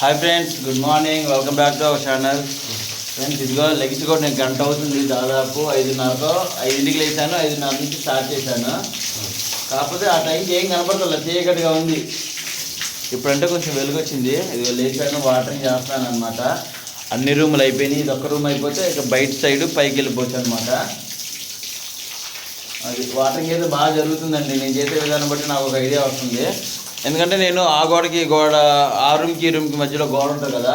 Hi friends good morning welcome back to our channel friends ఇదిగో legs కూడా నేను గంట అవుతుంది దాదాపు ఐదున్నరతో ఐదింటికి లేచాను ఐదున్నర నుంచి స్టార్ట్ చేశాను. కాకపోతే ఆ టైంకి ఏం కనపడతలే చీకటిగా ఉంది. ఇప్పుడంటే కొంచెం వెలుగు వచ్చింది ఇదిగో లేచాను వాటరింగ్ చేస్తాను అనమాట అన్ని రూములు అయిపోయినాయి. ఇది ఒక్క రూమ్ అయిపోతే ఇక బయట సైడ్ పైకి వెళ్ళిపోవచ్చు అనమాట అది వాటరింగ్ అయితే బాగా జరుగుతుందండి. నేను చేసే విధానం బట్టి నాకు ఒక ఐడియా వస్తుంది. ఎందుకంటే నేను ఆ గోడకి గోడ ఆ రూమ్కి ఈ రూమ్కి మధ్యలో గోడ ఉంటుంది కదా.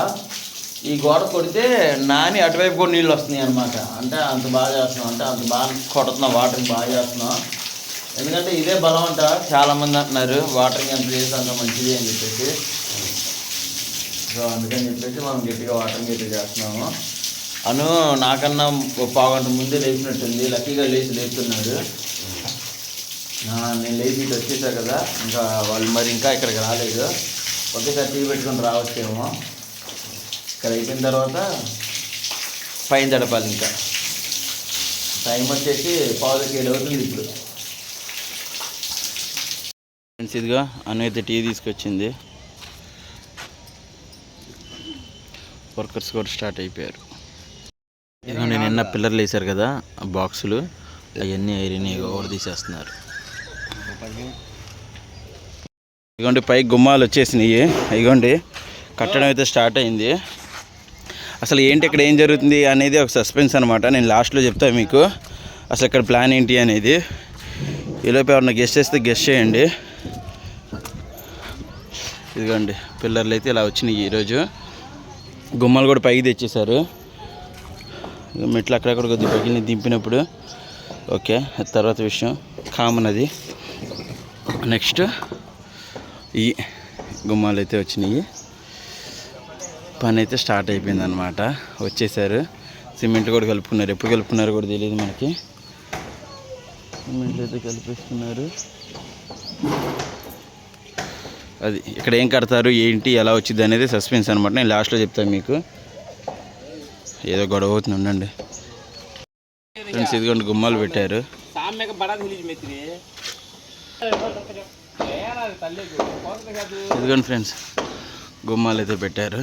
ఈ గోడ కొడితే నాని అటువైపు కూడా నీళ్ళు వస్తున్నాయి అనమాట అంటే అంత బాగా చేస్తున్నాం అంటే అంత బాగా కొడుతున్నాం వాటరింగ్ బాగా చేస్తున్నాం ఎందుకంటే ఇదే బలం అంట. చాలామంది అంటున్నారు వాటరింగ్ ఎంత చేస్తే అంత మంచిది అని చెప్పేసి. సో అందుకని చెప్పేసి మనం గట్టిగా వాటరింగ్ గట్టి చేస్తున్నాము. అను నాకన్నా ఒక పావుగంట ముందే లేచినట్టుంది. లక్కీగా లేచి లేపుతున్నాడు. నేను లేచి ఇటు వచ్చేసా కదా ఇంకా వాళ్ళు మరి ఇంకా ఇక్కడికి రాలేదు. ఒకేసారి టీ పెట్టుకొని రావచ్చేమో. ఇక్కడ అయిపోయిన తర్వాత పైన తడపాలి ఇంకా. టైం వచ్చేసి పావులకి ఏడు అవుతుంది ఇప్పుడు. ఫ్రెండ్స్ ఇదిగో అయితే టీ తీసుకొచ్చింది. వర్కర్స్ కూడా స్టార్ట్ అయిపోయారు. నేను నిన్న పిల్లర్లు వేశారు కదా ఆ బాక్సులు. అవన్నీ ఐరన్ ఓవర్ తీసేస్తున్నారు. ఇదిగోండి పై గుమ్మాలు వచ్చేసినాయి. ఇదిగోండి కట్టడం అయితే స్టార్ట్ అయింది. అసలు ఏంటి ఇక్కడ ఏం జరుగుతుంది అనేది ఒక సస్పెన్స్ అనమాట నేను లాస్ట్లో చెప్తాను మీకు. అసలు ఇక్కడ ప్లాన్ ఏంటి అనేది. ఈలోపు ఎవరన్నా గెస్ట్ చేస్తే గెస్ట్ చేయండి. ఇదిగోండి పిల్లర్లు అయితే ఇలా వచ్చినాయి ఈరోజు. గుమ్మాలు కూడా పైకి తెచ్చేశారు. మెట్లు అక్కడక్కడ కొద్దిగా పగిలిని దింపినప్పుడు. ఓకే తర్వాత విషయం. కామన్ అది. నెక్స్ట్ ఈ గుమ్మాలు అయితే వచ్చినాయి. పని అయితే స్టార్ట్ అయిపోయింది అనమాట వచ్చేసారు. సిమెంట్ కూడా కలుపుకున్నారు. ఎప్పుడు కలుపుకున్నారు కూడా తెలియదు మనకి. సిమెంట్ అయితే కలిపిస్తున్నారు. అది ఇక్కడ ఏం కడతారు ఏంటి ఎలా వచ్చింది అనేది సస్పెన్స్ అనమాట నేను లాస్ట్లో చెప్తాను మీకు. ఏదో గొడవ అవుతుంది ఉండండి. ఫ్రెండ్స్ ఇదిగోండి గుమ్మాలు పెట్టారు. ఇదిగోండి ఫ్రెండ్స్ గుమ్మాలు అయితే పెట్టారు.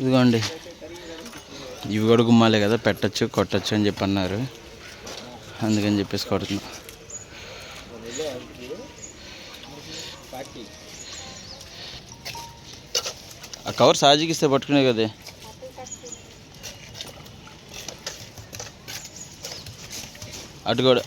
ఇదిగోండి ఇవి కూడా గుమ్మాలే కదా పెట్టచ్చు కొట్టచ్చు అని చెప్పి అన్నారు. అందుకని చెప్పేసి కొడుతున్నా. ఆ కవర్ సాజికిస్తే పట్టుకునే కదే అటు కూడా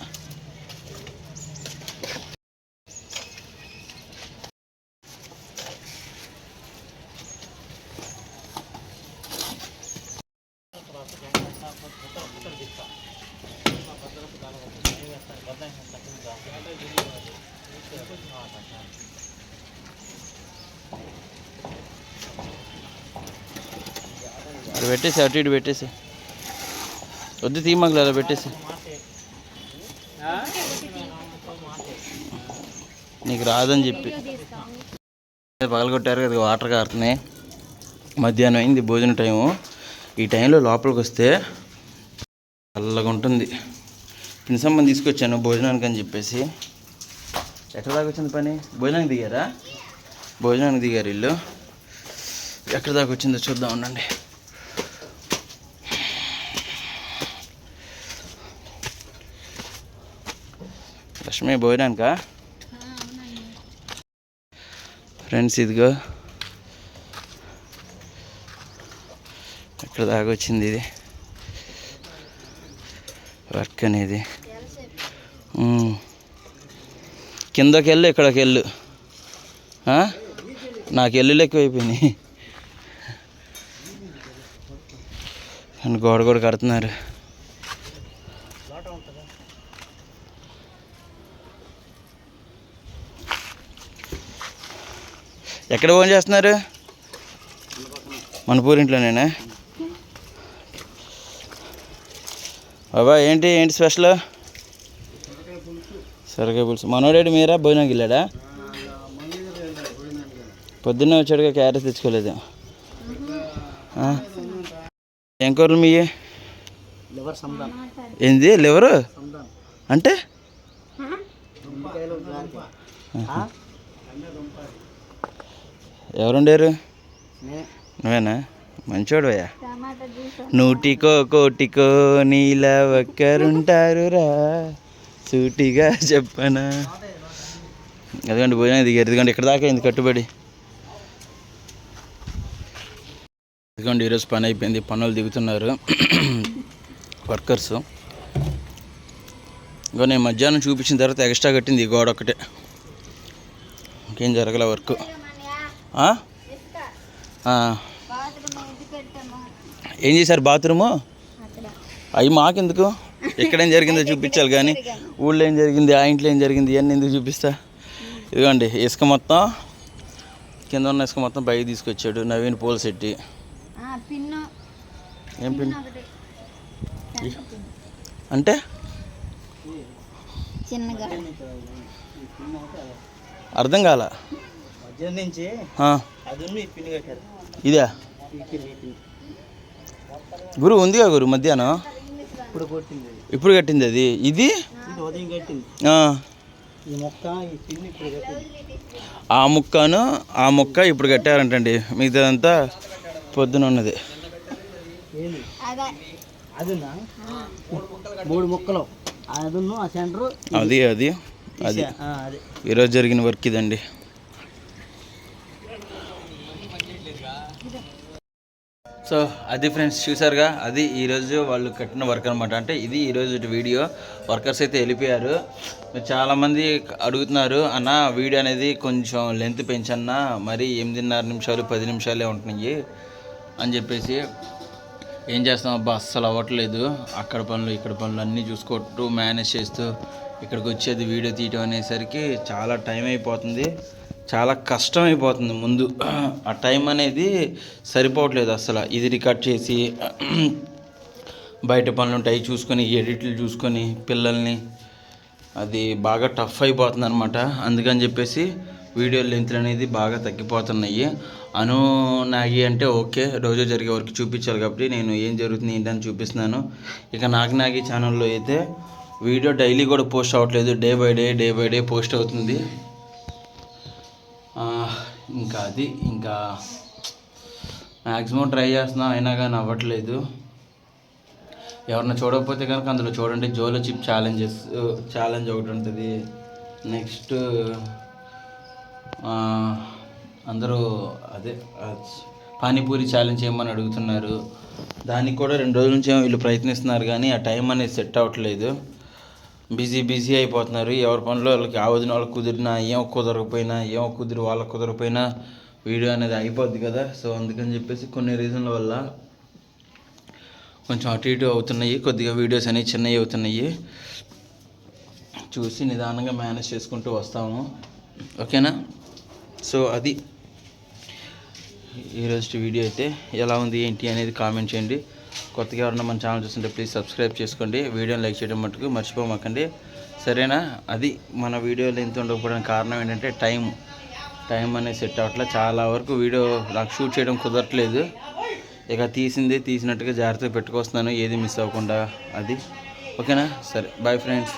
అటు పెట్టేసి అటు ఇటు పెట్టేసి. వద్దు తీమగలు అలా పెట్టేసి. నీకు రాదని చెప్పి. పగలగొట్టారు కదా వాటర్ కారుతున్నాయి. మధ్యాహ్నం అయింది భోజన టైము. ఈ టైంలో లోపలికి వస్తే చల్లగా ఉంటుంది. పినసమ్మని తీసుకొచ్చాను భోజనానికి అని చెప్పేసి. ఎక్కడ దాకా వచ్చింది పని? భోజనానికి దిగారా? భోజనానికి దిగారు ఇల్లు ఎక్కడ దాకా వచ్చిందో చూద్దాం ఉండండి. లక్ష్మి భోజనానికా? ఫ్రెండ్స్ ఇదిగో. ఎక్కడ దాకా వచ్చింది ఇది? వర్క్ అనేది. కిందకి వెళ్ళు ఇక్కడికి వెళ్ళు? నాకు ఎల్లులు ఎక్కువైపోయినాయి. గోడ కూడా కడుతున్నారు. ఎక్కడ ఫోన్ చేస్తున్నారు? మన పూరింట్లోనేనా బాబా ఏంటి ఏంటి స్పెషల్? సరిగా పులుసు. మనోడేడు మీరా? భోజనానికి వెళ్ళాడా? పొద్దున్నే వచ్చాడుగా క్యారెట్ తెచ్చుకోలేదు? ఏం కూరలు మీ ఏంది లివరు? అంటే? ఎవరుండారు? నువ్వేనా? మంచోడువయ్యా. టమాటా జ్యూస్. నూటికో కోటికో నీలా ఒక్కరుంటారురా. సూటిగా చెప్పనా? అదిగోండి భోజనం దిగారు. ఇదిగోండి ఇక్కడ దాకా అయింది కట్టుబడి. ఇదిగోండి ఈరోజు పని అయిపోయింది. పనులు దిగుతున్నారు. వర్కర్స్. ఇంకో నేను మధ్యాహ్నం చూపించిన తర్వాత ఎక్స్ట్రా కట్టింది ఈ గోడ ఒకటే ఇంకేం జరగలే వర్క్ ఆ? ఆ. బాత్రూమ్ ఎందుకు పెట్టాము ఏం చేశారు బాత్రూము? అవి మాకెందుకు? ఎక్కడేం జరిగిందో చూపించాలి కానీ ఊళ్ళో ఏం జరిగింది ఆ ఇంట్లో ఏం జరిగింది ఇవన్నీ ఎందుకు చూపిస్తా? ఇదిగోండి ఇసుక మొత్తం కింద ఉన్న ఇసుక మొత్తం బయట తీసుకొచ్చాడు నవీన్ పూల శెట్టి. ఏం పిన్? అంటే? అర్థం కాల? ఇదా? గురు ఉందిగా గురు మధ్యాహ్నం? ఇప్పుడు కొట్టింది. ఇప్పుడు కట్టింది అది. ఇది? ఇది ఉదయం కట్టింది. ఆ, ఈ మొక్క ఈ పిన్ని ఇప్పుడు కట్టింది. ఆ ముక్కను ఆ ముక్క ఇప్పుడు కట్టారంటండి. మిగతాదంతా పొద్దున ఉన్నది. మూడు మొక్కలు. అదును ఆ సెంటర్ అది అది అది. అదే. ఈరోజు జరిగిన వర్క్ ఇదండి. సో అది ఫ్రెండ్స్ చూసారుగా అది ఈరోజు వాళ్ళు కట్టిన వర్క్ అనమాట అంటే ఇది ఈరోజు వీడియో. వర్కర్స్ అయితే వెళ్ళిపోయారు. చాలామంది అడుగుతున్నారు అన్న వీడియో అనేది కొంచెం లెంత్ పెంచన్నా మరి ఎనిమిదిన్నర నిమిషాలు పది నిమిషాలే ఉంటున్నాయి అని చెప్పేసి ఏం చేస్తాం అబ్బా అస్సలు అవ్వట్లేదు. అక్కడ పనులు ఇక్కడ పనులు అన్నీ చూసుకుంటూ మేనేజ్ చేస్తూ ఇక్కడికి వచ్చేది వీడియో తీయటం అనేసరికి చాలా టైం అయిపోతుంది. చాలా కష్టం అయిపోతుంది ముందు. ఆ టైం అనేది సరిపోవట్లేదు అసలు. ఇది రికార్డ్ చేసి బయట పనులు ఉంటాయి చూసుకొని ఎడిట్లు చూసుకొని పిల్లల్ని. అది బాగా టఫ్ అయిపోతుంది అనమాట అందుకని చెప్పేసి వీడియో లెంత్లు అనేది బాగా తగ్గిపోతున్నాయి. అను నాగి అంటే ఓకే రోజు జరిగే వరకు చూపించాలి కాబట్టి నేను ఏం జరుగుతుంది ఏంటని చూపిస్తున్నాను. ఇక నాగి నాగి ఛానల్లో అయితే వీడియో డైలీ కూడా పోస్ట్ అవ్వట్లేదు. Day by day day by day post అవుతుంది. ఇంకా అది ఇంకా మ్యాక్సిమం ట్రై చేస్తున్నాం అయినా కానీ అవ్వట్లేదు. ఎవరన్నా చూడకపోతే కనుక అందులో చూడండి. జోలో చిప్ ఛాలెంజెస్ ఛాలెంజ్ ఒకటి ఉంటుంది. నెక్స్ట్ అందరూ అదే పానీపూరి ఛాలెంజ్ చేయమని అడుగుతున్నారు? దానికి కూడా రెండు రోజుల నుంచి వీళ్ళు ప్రయత్నిస్తున్నారు కానీ ఆ టైం అనేది సెట్ అవ్వట్లేదు. బిజీ బిజీ అయిపోతున్నారు. ఎవరి పనులు వాళ్ళకి ఆ వాళ్ళకి కుదిరినా ఏం కుదరకపోయినా ఏం కుదిరి వాళ్ళకి కుదరకపోయినా వీడియో అనేది అయిపోద్ది కదా. సో అందుకని చెప్పేసి కొన్ని రీజన్ల వల్ల కొంచెం అటు ఇటు అవుతున్నాయి. కొద్దిగా వీడియోస్ అనేవి చిన్నవి అవుతున్నాయి. చూసి నిదానంగా మేనేజ్ చేసుకుంటూ వస్తాము. ఓకేనా? సో అది ఈరోజు వీడియో అయితే ఎలా ఉంది ఏంటి అనేది కామెంట్ చేయండి. కొత్తగా ఎవరన్నా మన ఛానల్ చూస్తుంటే ప్లీజ్ సబ్స్క్రైబ్ చేసుకోండి. వీడియోని లైక్ చేయడం మటుకు మర్చిపోమాకండి. సరేనా? అది మన వీడియోలు ఎంత ఉండకపోవడానికి కారణం ఏంటంటే టైం టైం అనేది సెట్ అవ్వట్లేదు చాలా వరకు వీడియో నాకు షూట్ చేయడం కుదరట్లేదు. ఇక తీసింది తీసినట్టుగా జాగ్రత్తగా పెట్టుకొస్తున్నాను. ఏది మిస్ అవ్వకుండా. అది. ఓకేనా? సరే. Bye friends